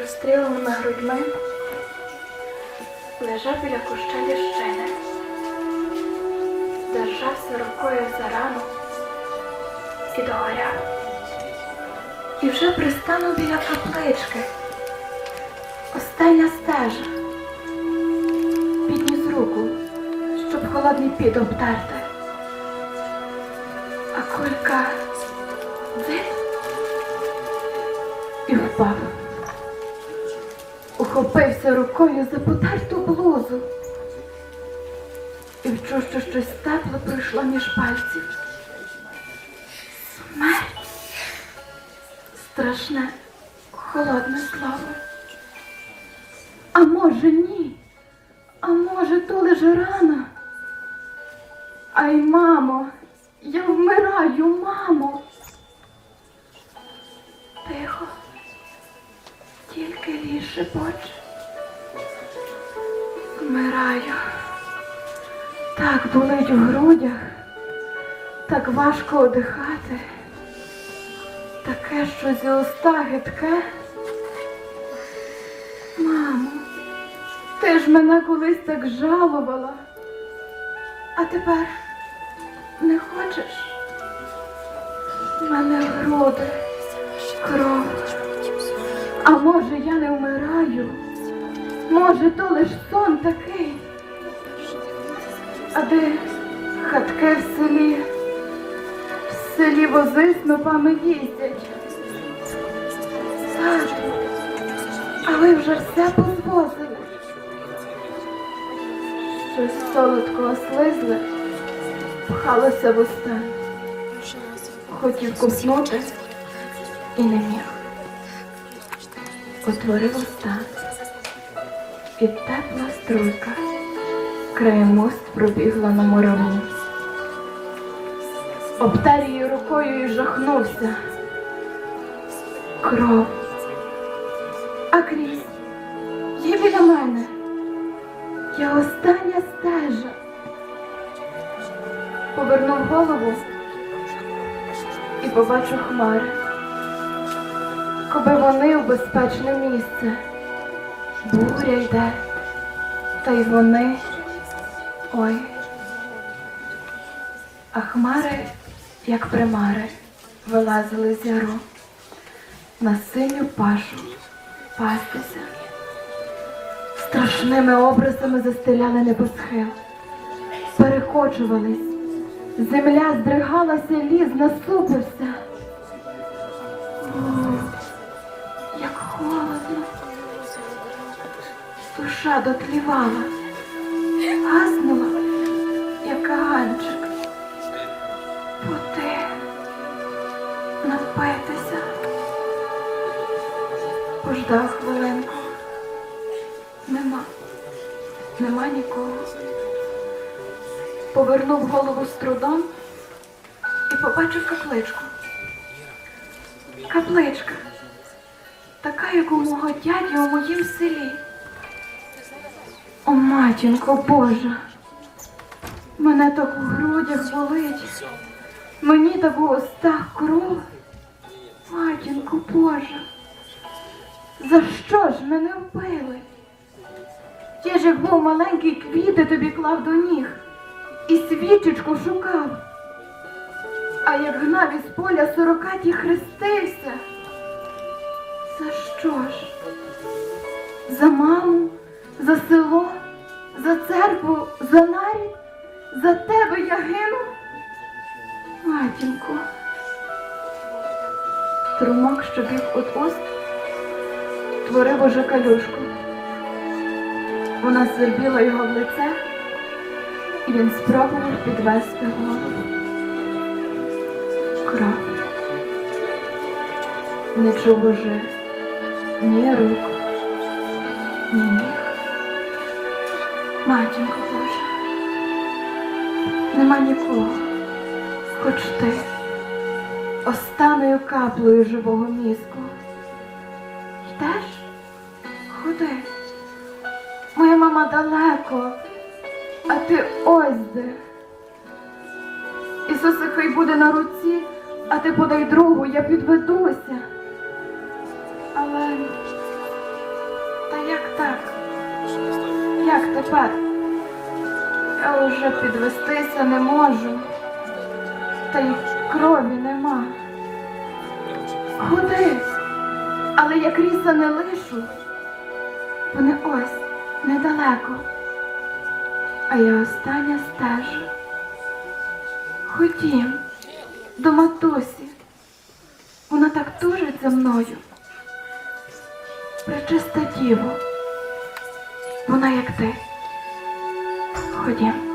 Розстріляними грудьми лежав біля куща ліщини. Держався рукою за рану і догоряв. І вже пристанув біля каплички. Остання стежа. Підніс руку, щоб холодний під обтерти. А кулька дзин і впав. Ухопився рукою за потерту блузу і вчув, що щось тепле пройшло між пальців. Смерть. Страшне, холодне слово. А може ні? А може, то лише рана? Ай, мамо, я вмираю, мамо. Тихо, тільки ліс шепоче. Вмираю. Так болить у грудях, так важко одихати. Таке щось і уста гидке. Мамо, ти ж мене колись так жалувала, а тепер не хочеш? В мене груди, кров. А може я не вмираю? Може, то лиш сон такий? А де хатки в селі? В селі вози снопами їздять. Тату, а ви вже все позвозили. Щось солодкого слизле пхалося в уста. Хотів купнути і не міг. Отворив уста. І тепла струйка краєм мост пробігла на мураву. Обтер її рукою і жахнувся. Кров. А крізь є біля мене. Я остання стежа. Повернув голову і побачив хмари. Коби вони в безпечне місце. Буря йде, та й вони. Ой. А хмари, як примари, вилазили з яру на синю пашу пастися. Страшними образами застеляли небосхил, перекочувались, земля здригалася, ліс насупився. Душа дотлівала, гаснула, як каганчик. Поти, напитися. Пождав хвилинку. Нема, нема нікого. Повернув голову з трудом і побачив капличку. Капличка, така, як у мого дяді у моїм селі. О, матінко Божа, мене так у грудях болить, мені так у устах кров. Матінко Божа, за що ж мене вбили? Я ж як був маленький квіти тобі клав до ніг і свічечку шукав. А як гнав із поля сорокаті хрестився. За що ж? За маму, за село, за церкву, за нарід, за тебе я гину? Матінко. Струмок, що біг от уст, творив уже калюшку. Вона свербіла його в лице, і він спробував підвести голову. Кров. Не чув уже ні рук, ні ніг. Матінко Божа, нема нікого, хоч ти, останньою каплею живого мізку. Йдеш? Ходи. Моя мама далеко, а ти ось де. Ісусик хай буде на руці, а ти подай другу, я підведуся. Тепер? Я вже підвестися не можу. Та й крові нема. Ходи, але як ріса не лишу, вони ось недалеко. А я остання стежу. Ходім до матусі. Вона так тужить за мною. Пречиста діво. Вона як ти. Ходім.